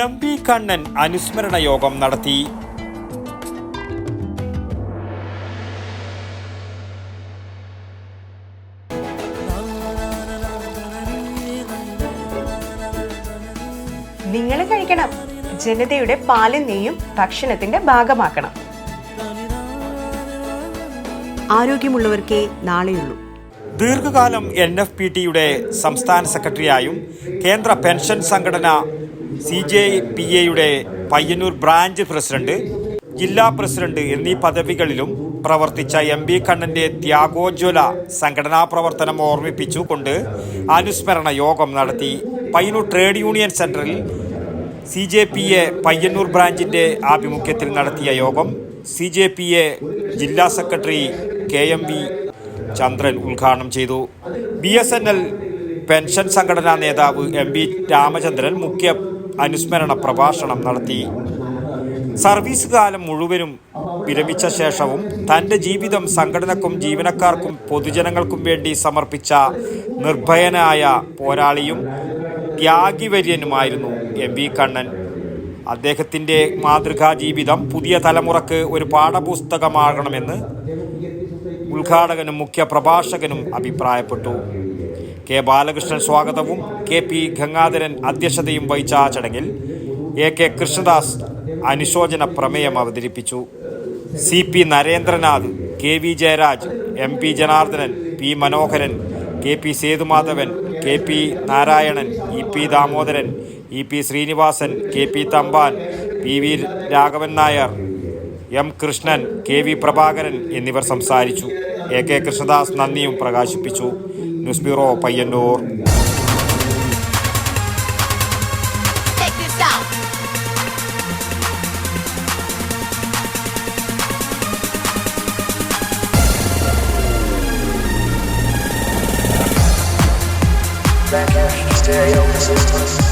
M P Kannan അനുസ്മരണ യോഗം നടത്തി. നിങ്ങൾ കഴിക്കണം. ജനതയുടെ പാലും നെയ്യും ഭക്ഷണത്തിന്റെ ഭാഗമാക്കണം. ആരോഗ്യമുള്ളവർക്കേ നാളെയുള്ളൂ. ദീർഘകാലം എൻ എഫ് പി ടിയുടെ സംസ്ഥാന സെക്രട്ടറിയായും കേന്ദ്ര പെൻഷൻ സംഘടന സി ജെ പി എയുടെ പയ്യന്നൂർ ബ്രാഞ്ച് പ്രസിഡന്റ് ജില്ലാ പ്രസിഡന്റ് എന്നീ പദവികളിലും പ്രവർത്തിച്ച എം ബി കണ്ണന്റെ ത്യാഗോജ്വല സംഘടനാ പ്രവർത്തനം ഓർമ്മിപ്പിച്ചുകൊണ്ട് അനുസ്മരണ യോഗം നടത്തി. പയ്യന്നൂർ ട്രേഡ് യൂണിയൻ സെന്ററിൽ C J P A Payyanur ബ്രാഞ്ചിന്റെ ആഭിമുഖ്യത്തിൽ നടത്തിയ യോഗം സി ജെ പി എ ജില്ലാ secretary K M V Chandran ഉദ്ഘാടനം ചെയ്തു. B S N L pension സംഘടനാ നേതാവ് എം വി രാമചന്ദ്രൻ മുഖ്യ അനുസ്മരണ പ്രഭാഷണം നടത്തി. സർവീസ് കാലം മുഴുവനും വിരമിച്ച ശേഷവും തന്റെ ജീവിതം സംഘടനക്കും ജീവനക്കാർക്കും പൊതുജനങ്ങൾക്കും വേണ്ടി സമർപ്പിച്ച നിർഭയനായ പോരാളിയും ത്യാഗിവര്യനുമായിരുന്നു എം വി കണ്ണൻ. അദ്ദേഹത്തിന്റെ മാതൃകാ ജീവിതം പുതിയ തലമുറയ്ക്ക് ഒരു പാഠപുസ്തകമാകണമെന്ന് ഉദ്ഘാടകനും മുഖ്യ പ്രഭാഷകനും അഭിപ്രായപ്പെട്ടു. കെ ബാലകൃഷ്ണൻ സ്വാഗതവും കെ പി ഗംഗാധരൻ അധ്യക്ഷതയും വഹിച്ച ചടങ്ങിൽ എ കെ കൃഷ്ണദാസ് അനുശോചന പ്രമേയം അവതരിപ്പിച്ചു. C P Narendranath K V Jayaraj M P Janardhanan P Manoharan K P Sethumadhavan K P Narayanan E P Damodaran E P Srinivasan K P Thampan P V Raghavan Nair M Krishnan K V Prabhakaran എന്നിവർ സംസാരിച്ചു. A K Krishnadas നന്ദിയും പ്രകാശിപ്പിച്ചു. Newsbureau Payandu. Stereo resistance.